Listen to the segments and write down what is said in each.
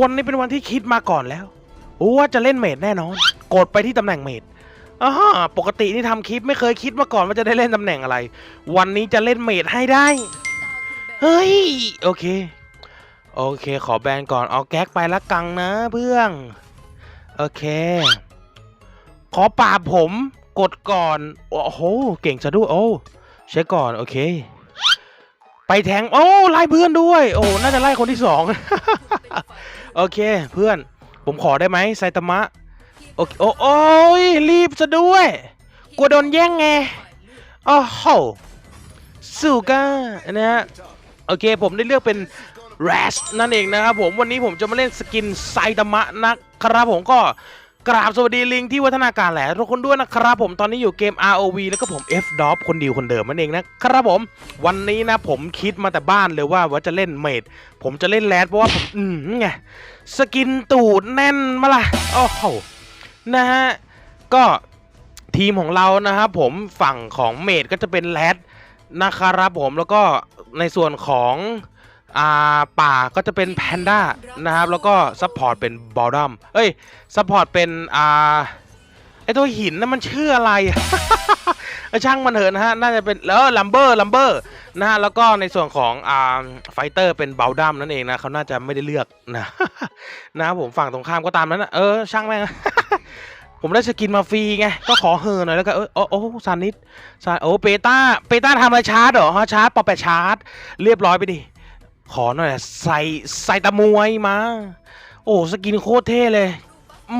วันนี้เป็นวันที่คิดมาก่อนแล้วว่าจะเล่นเมดแน่นอน กดไปที่ตำแหน่งเมดอ่าปกตินี่ทำคลิปไม่เคยคิดมาก่อนว่าจะได้เล่นตำแหน่งอะไร วันนี้จะเล่นเมดให้ได้ เฮ้ย โอเค โอเค ขอแบนก่อนเอาแก๊กไปละกังนะเพื่อน โอเค ขอปราผมกดก่อน โอ้โห เก่งซะด้วย โอ้เช็คก่อน โอเค ไปแทง โอ้ ไล่เพื่อนด้วย โอ้ น่าจะไล่คนที่สอง โอเคเพื่อนผมขอได้ไหมไซตามะโอเคโอ้โอ้ยรีบซะด้วยกลัวโดนแย่งไงโอ้โหสูก้านะฮะโอเคผมได้เลือกเป็นแรชนั่นเองนะครับผมวันนี้ผมจะมาเล่นสกินไซตามะนะครับผมก็ กราบสวัสดีลิงที่วัฒนาการแหละทุกคนด้วยนะครับผมตอนนี้อยู่เกม ROV แล้วก็ผม F d o p คนเดียวคนเดิมนั่นเองนะครับผมวันนี้นะผมคิดมาแต่บ้านเลยว่าว่าจะเล่นเมดผมจะเล่นแรดเพราะว่าผมอืมไงสกินตูดแน่นมาล่ะโอ้โหนะฮะก็ทีมของเรานะครับผมฝั่งของเมดก็จะเป็นแรดนะครับผมแล้วก็ในส่วนของ อ่าป่าก็จะเป็นแพนด้านะครับ แล้วก็ซัพพอร์ตเป็นบอลดัมเอ้ยซัพพอร์ตเป็นอ่าไอตัวหินนั่นมันชื่ออะไรเอช่างมันเถอะนะฮะ น่าจะเป็นแล้วลัมเบอร์ลัมเบอร์นะฮะ แล้วก็ในส่วนของอ่าไฟเตอร์เป็นบอลดัมนั่นเองนะเขาน่าจะไม่ได้เลือกนะนะผมฝั่งตรงข้ามก็ตามนั้นนะเออ ช่างแม่งผมได้สกินมาฟรีไง ก็ขอเฮอหน่อยแล้วก็เออโอ้โอ้ซานิดซาโอ้เปต้าเปต้าทำอะไรชาร์จเหรอฮะชาร์จปอแปดชาร์จ เรียบร้อยไปดิ ขอหน่อยอะใส่ใส่ตะมวยมา โอ้สกินโคตรเท่เลย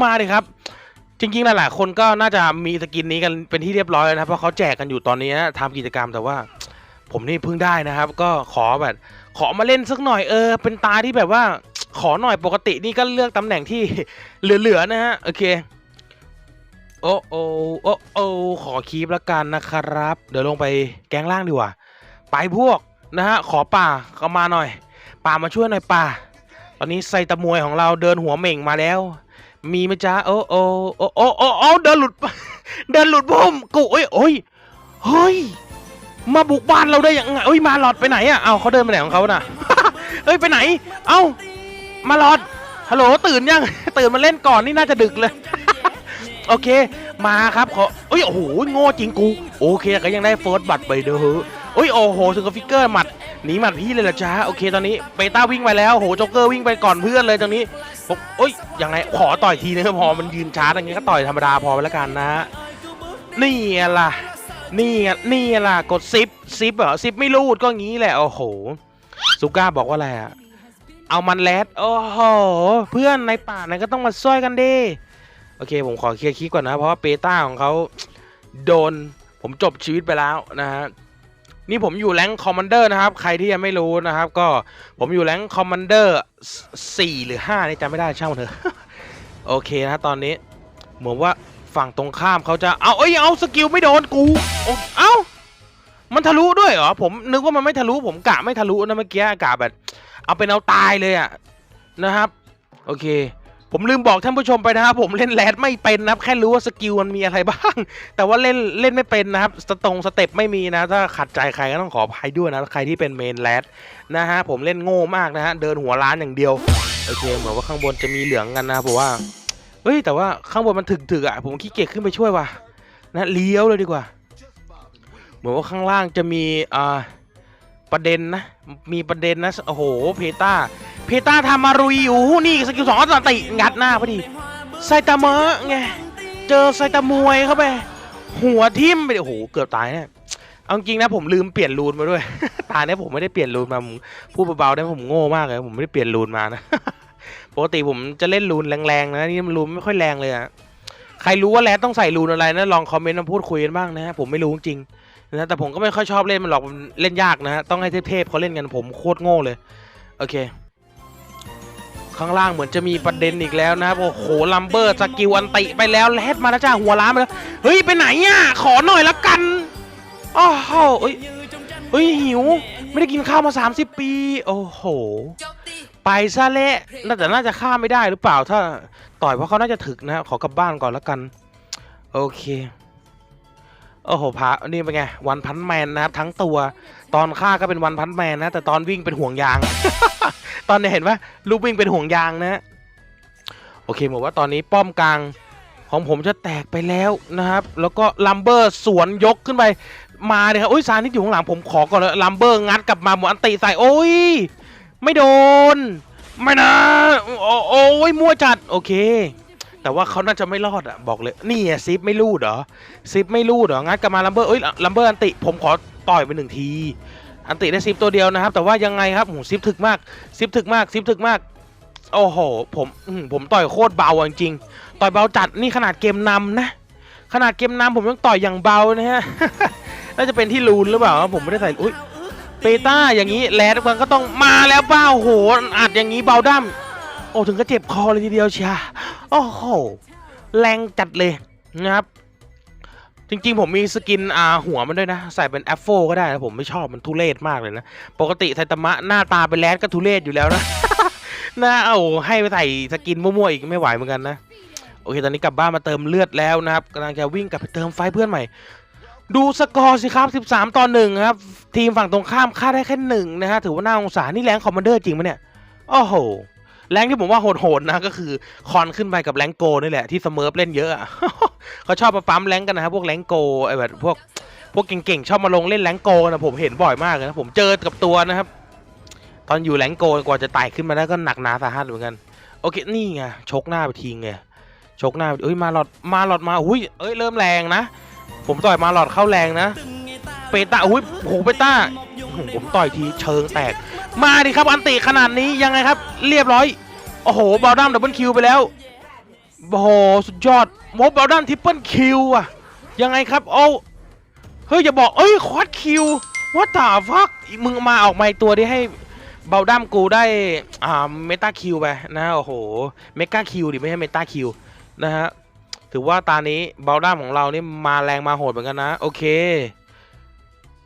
มาดิครับ จริงๆหลายๆคนก็น่าจะมีสกินนี้กันเป็นที่เรียบร้อยแล้วนะเพราะเขาแจกกันอยู่ตอนนี้นะทำกิจกรรมแต่ว่า ผมนี่เพิ่งได้นะครับ ก็ขอแบบ ขอมาเล่นสักหน่อยเออ เป็นตาที่แบบว่า ขอหน่อยปกตินี่ก็เลือกตำแหน่งที่เหลือๆนะฮะโอเคโอ้โอ้โอ้โอ้ขอคีบแล้วกันนะครับ เดี๋ยวลงไปแกงล่างดีกว่า ไปพวก นะฮะขอป่าเข้ามาหน่อย ป่ามาช่วยหน่อยป่า ตอนนี้ไซตะมวยของเราเดินหัวเหม่งมาแล้ว มีไหมจ๊ะโอ้โอ้โอ้โอ้โอ้เดินหลุด เดินหลุดพุ่มกูเอ้ยโอ้ยเฮ้ยมาบุกบ้านเราได้ยังไงเอ้ยมาหลอดไปไหนอะเอาเขาเดินไปไหนของเขาน่ะเอ้ยไปไหน เอ้ามาหลอดฮัลโหลตื่นยัง ตื่นมาเล่นก่อนนี่น่าจะดึกเลยโอเค มาครับขอเอ้ยโอ้โหโง่จริงกู โอเคก็ยังได้เฟิร์สบัตรไปเด้อ อ้ยโอ้โหถึงกับฟิกเกอร์หมัดหนีหมัดพี่เลยละจ้าโอเคตอนนี้เปต้าวิ่งไปแล้วโหโจ๊กเกอร์วิ่งไปก่อนเพื่อนเลยตรงนี้ผมเอ้ยยังไงขอต่อยทีนึงพอมันยืนช้าอย่างงี้ก็ต่อยธรรมดาพอไปแล้วกันนะนี่ล่ะนี่นี่ล่ะกดซิปซิปเหรอซิปไม่รูดก็งี้แหละโอ้โหซูก้าบอกว่าอะไรอะเอามันแรดโอ้โหเพื่อนในป่านั้นก็ต้องมาช่วยกันดิโอเค ผมขอเคลียร์คลิปก่อนนะ เพราะว่าเปต้าของเขาโดนผมจบชีวิตไปแล้วนะฮะ นี่ผมอยู่แรงคอมมานเดอร์นะครับ ใครที่ยังไม่รู้นะครับ ก็ผมอยู่แรงคอมมานเดอร์สี่หรือห้านี่จำไม่ได้ช่างมันเถอะ โอเคนะตอนนี้ เหมือนว่าฝั่งตรงข้ามเขาจะ เอาเอ้ย เอาสกิลไม่โดนกูเอ้า มันทะลุด้วยเหรอ ผมนึกว่ามันไม่ทะลุ ผมกะไม่ทะลุนะเมื่อกี้กะแบบ เอาเป็นเอาตายเลยอะนะครับ โอเค ผมลืมบอกท่านผู้ชมไปนะครับผมเล่นแรดไม่เป็นนะครับ แค่รู้ว่าสกิลมันมีอะไรบ้าง แต่ว่าเล่นเล่นไม่เป็นนะครับสตรงสเต็ปไม่มีนะถ้าขัดใจใครก็ต้องขออภัยด้วยนะใครที่เป็นเมนแรดนะฮะผมเล่นโง่มากนะฮะเดินหัวร้านอย่างเดียวโอเคเหมือนว่าข้างบนจะมีเหลืองกันนะผมว่าเฮ้ยแต่ว่าข้างบนมันถึกๆอะผมขี้เกียจขึ้นไปช่วยว่ะนะเลี้ยวเลยดีกว่า เหมือนว่าข้างล่างจะมีอ่าประเด็นนะมีประเด็นนะโอ้โหเพต้า เพต้าทำมารุยอยู่นี่สกิลสองอัตติงัดหน้าพอดีไซตามะไงเจอไซตามวยเข้าไป หัวทิ่มไปดิโอ้โหเกือบตายเนี่ยเอาจริงนะผมลืมเปลี่ยนรูนมาด้วย ตาเนี่ยผมไม่ได้เปลี่ยนรูนมาผมพูดเบาๆได้ผมโง่มากเลยผมไม่ได้เปลี่ยนรูนมานะปกติผมจะเล่นรูนแรงๆนะนี่มันรูนไม่ค่อยแรงเลยอะใครรู้ว่าแรดต้องใส่รูนอะไรนะลองคอมเมนต์มาพูดคุยกันบ้างนะฮะผมไม่รู้จริงนะแต่ผมก็ไม่ค่อยชอบเล่นมันหรอกมันเล่นยากนะฮะต้องให้เทพๆเขาเล่นกันผมโคตรโง่เลย โอเค ข้างล่างเหมือนจะมีประเด็นอีกแล้วนะครับ โอ้โห ลัมเบอร์สกิลอันติไปแล้วแลดมาแล้วจ้าหัวล้านไปแล้ว เฮ้ย ไปไหนอะ ขอหน่อยละกันโอ้โหเอ้ยเฮ้ย หิว ไม่ได้กินข้าวมา 30 ปี โอ้โห ไปซะเละน่าจะน่าจะฆ่าไม่ได้หรือเปล่าถ้าต่อยเพราะเขาน่าจะถึกนะ ขอกลับบ้านก่อนละกัน โอเค โอ้โหพระนี่เป็นไง วันพันแมนนะครับทั้งตัว ตอนฆ่าก็เป็นวันพันแมนนะ แต่ตอนวิ่งเป็นห่วงยาง ตอนนี้เห็นไหมลูกวิ่งเป็นห่วงยางนะ โอเคบอกว่าตอนนี้ป้อมกลางของผมจะแตกไปแล้วนะครับ แล้วก็ลัมเบอร์สวนยกขึ้นไป มาเลยครับโอ้ยซานิดอยู่ข้างหลังผมขอก่อนเลยลัมเบอร์งัดกลับมาหมดอันติใส่โอ้ย ไม่โดน ไม่นะ โอ้โอ้ยมั่วจัด โอเคแต่ว่าเขาน่าจะไม่รอดอะบอกเลย นี่อะซิปไม่รูดเหรอซิปไม่รูดเหรองัดกลับมาลัมเบอร์เอ้ยลัมเบอร์อันติ ผมขอ ต่อยไปหนึ่งที อันติได้ซิปตัวเดียวนะครับ แต่ว่ายังไงครับโหซิปถึกมากซิปถึกมากซิปถึกมาก โอ้โห ผมผมต่อยโคตรเบาจริงต่อยเบาจัดนี่ขนาดเกมนำนะ ขนาดเกมนำผมยังต่อยอย่างเบานะฮะน่าจะเป็นที่รูนหรือเปล่าผมไม่ได้ใส่อุ้ยเปต้าอย่างนี้แรดมันก็ต้องมาแล้วเป้าโหอัดอย่างนี้เบาดั้มโอ้ถึงก็เจ็บคอเลยทีเดียวเชียโอ้โหแรงจัดเลยนะครับ จริงๆ ผมมีสกินอ่าหัวมันด้วยนะ ใส่เป็นแอฟโฟก็ได้นะผมไม่ชอบมันทุเรศมากเลยนะ ปกติไซตามะหน้าตาเป็นแรดก็ทุเรศอยู่แล้วนะน่าเอาให้ไปใส่สกินมั่วๆอีกไม่ไหวเหมือนกันนะ โอเค ตอนนี้กลับบ้านมาเติมเลือดแล้วนะครับกำลังจะวิ่งกลับไปเติมไฟเพื่อนใหม่ ดูสกอร์สิครับ 13 ต่อหนึ่งครับ ทีมฝั่งตรงข้ามค่าได้แค่หนึ่งนะฮะถือว่าน่าสงสารนี่แรงคอมมานเดอร์จริงไหมเนี่ยโอ้โห แรงที่ผมว่าโหดๆนะก็คือคอนขึ้นไปกับแรงโกนี่แหละที่เสเมอร์ฟเล่นเยอะอะเขาชอบมาปั๊มแรงกันนะครับพวกแรงโกไอ้แบบพวกพวกเก่งๆชอบมาลงเล่นแรงโกนะผมเห็นบ่อยมากเลยนะผมเจอกับตัวนะครับ ตอนอยู่แรงโกกว่าจะไต่ขึ้นมาได้ก็หนักหนาสาหัสเหมือนกันโอเคนี่ไงชกหน้าไปทีไงชกหน้าเอ้ยมาหลอดมาหลอดมาอุ้ยเอ้ยเริ่มแรงนะ ผมต่อยมาหลอดเข้าแรงนะเปต้าอุ้ยโหเปต้าผมต่อยทีเชิงแตก มาดิครับอันติขนาดนี้ยังไงครับ เรียบร้อย โอ้โหบอลดัมดับเบิลคิวไปแล้วโอ้โหสุดยอดโมบอลดัมทริปเปิลคิวอะยังไงครับโอ้เฮ้ยอย่าบอกเอ้ยควอดคิวว่าตาฟักมึงมาออกมาตัวที่ให้เบลดัมกูได้อ่าเมตาคิวไปนะโอ้โหเมกาคิวดิไม่ใช่เมตาคิวนะฮะถือว่าตานี้เบลดัมของเรานี่มาแรงมาโหดเหมือนกันนะ โอเค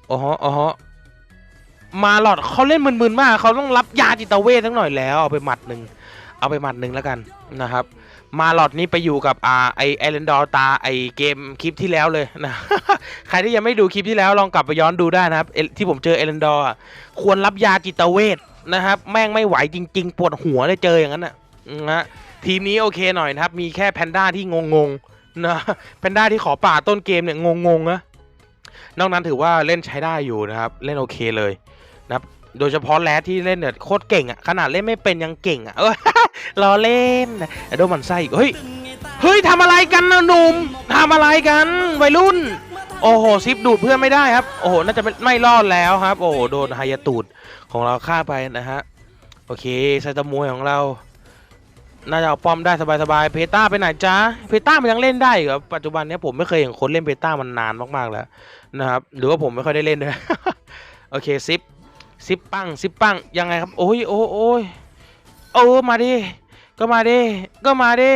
โอ้โหโอ้โหมาหลอดเขาเล่นมึนๆมากเขาต้องรับยาจิตเวททั้งหน่อยแล้วเอาไปหมัดหนึ่ง เอาไปหมัดหนึ่งแล้วกันนะครับ มาหลอดนี้ไปอยู่กับอ่าไอเอเลนดอร์ตาไอเกมคลิปที่แล้วเลยนะ ใครที่ยังไม่ดูคลิปที่แล้วลองกลับไปย้อนดูได้นะครับ ที่ผมเจอเอเลนดอร์ควรรับยาจิตเวทนะครับ แม่งไม่ไหวจริง ๆ ปวดหัวเลยเจออย่างนั้นนะนะฮะทีมนี้โอเคหน่อยนะครับ มีแค่แพนด้าที่งงๆนะแพนด้าที่ขอป่าต้นเกมเนี่ยงงๆนะนอกนั้นถือว่าเล่นใช้ได้อยู่นะครับ เล่นโอเคเลยนะครับ โดยเฉพาะแรดที่เล่นเนี่ยโคตรเก่งอะขนาดเล่นไม่เป็นยังเก่งอะเออรอเล่นนะโดนมันไส้อีกเฮ้ยเฮ้ยทำอะไรกันนะหนุ่มทำอะไรกันวัยรุ่น โอ้โหซิปดูดเพื่อนไม่ได้ครับ โอ้โหน่าจะไม่ไม่รอดแล้วครับ โอ้โหโดนไฮยาตูดของเราฆ่าไปนะฮะโอเคไซตามวยของเราน่าจะเอาป้อมได้สบายๆ เพต้าไปไหนจ๊ะเพต้ามันยังเล่นได้เหรอปัจจุบันนี้ผมไม่เคยเห็นคนเล่นเพต้ามันนานมากๆแล้วนะครับ หรือว่าผมไม่ค่อยได้เล่นด้วยโอเคซิป ซิปปังซิปปังยังไงครับโอ้ยโอ้ยโอ้ยโอ้มาดิก็มาดิก็มาดิ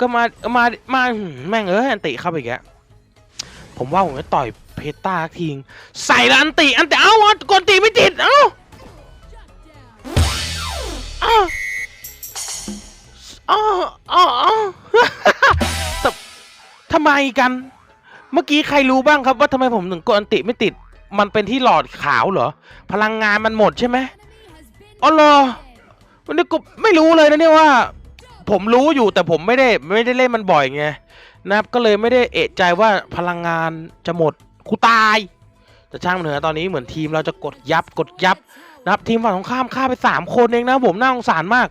ก็มามามาแม่งเอ้ยอันติเข้าไปอีกแล้วผมว่าผมจะต่อยเพต้าทิ้งใส่ละอันติอันติเอ้าอันกดตีไม่ติดเอ้าเอ้าเอ้าเอ้าเอ้าแต่ทำไมกัน เมื่อกี้ใครรู้บ้างครับว่าทำไมผมถึงกดอันติไม่ติด มันเป็นที่หลอดขาวเหรอ พลังงานมันหมดใช่ไหมอ๋อเหรอวันนี้กูไม่รู้เลยนะเนี่ยว่า ผมรู้อยู่แต่ผมไม่ได้ไม่ได้เล่นมันบ่อยไงนะครับก็เลยไม่ได้เอะใจว่าพลังงานจะหมดกูตายแต่ช่างมันเถอะตอนนี้เหมือนทีมเราจะกดยับกดยับนะครับทีมฝั่งตรงข้ามฆ่าไปสามคนเองนะผมน่าสงสารมาก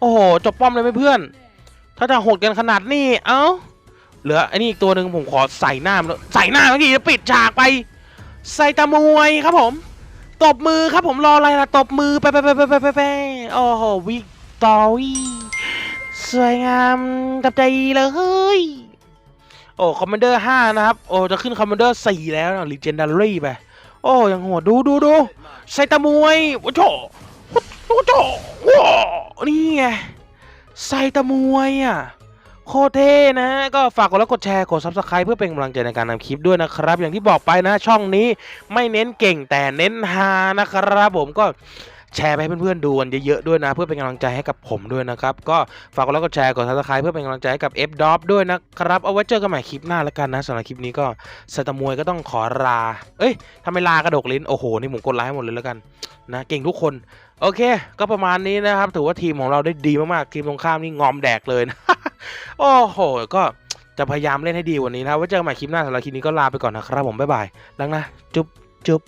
โอ้โหจบป้อมเลยไหมเพื่อน ถ้าจะโหดกันขนาดนี้เอ้าเหลือไอ้นี่อีกตัวหนึ่งผมขอใส่หน้ามันใส่หน้าเมื่อกี้จะปิดฉากไป ใส่ตามวยครับผม ตบมือครับผมรออะไรล่ะ ตบมือไปไปไปไปไปไปโอ้โหวิกตอรี่สวยงามกับใจเลย โอ้คอมมานเดอร์ห้านะครับ โอ้ จะขึ้นคอมมานเดอร์สี่แล้วนะลีเจนดารี่ไป โอ้ยังโหดดูดูดูใส่ตามวยโอ้โหโอ้โหว้านี่ไงใส่ตามวยอะ โคเทนะฮะก็ฝากกดไลค์กดแชร์กด subscribe เพื่อเป็นกำลังใจในการทำคลิปด้วยนะครับ อย่างที่บอกไปนะช่องนี้ไม่เน้นเก่งแต่เน้นฮานะครับผมก็แชร์ไปให้เพื่อนๆดูกันเยอะๆด้วยนะ เพื่อเป็นกำลังใจให้กับผมด้วยนะครับ ก็ฝากกดไลค์กดแชร์กดซับสไครต์เพื่อเป็นกำลังใจให้กับ F d o p ด้วยนะครับ เอาไว้เจอกันใหม่คลิปหน้าแล้วกันนะสำหรับคลิปนี้ก็สตมวยก็ต้องขอลาเอ้ยทำไมลากระดกลิ้นโอ้โหนี่ผมกดไลค์ให้หมดเลยแล้วกันนะเก่งทุกคน โอเค ก็ประมาณนี้นะครับ ถือว่าทีมของเราได้ดีมากๆทีมตรงข้ามนี่งอมแดกเลยนะ โอ้โห ก็จะพยายามเล่นให้ดีกว่านี้นะไว้เจอกันใหม่คลิปหน้าสำหรับคลิปนี้ก็ลาไปก่อนนะครับผมบ๊ายบายแล้วนะจุ๊บจุ๊บ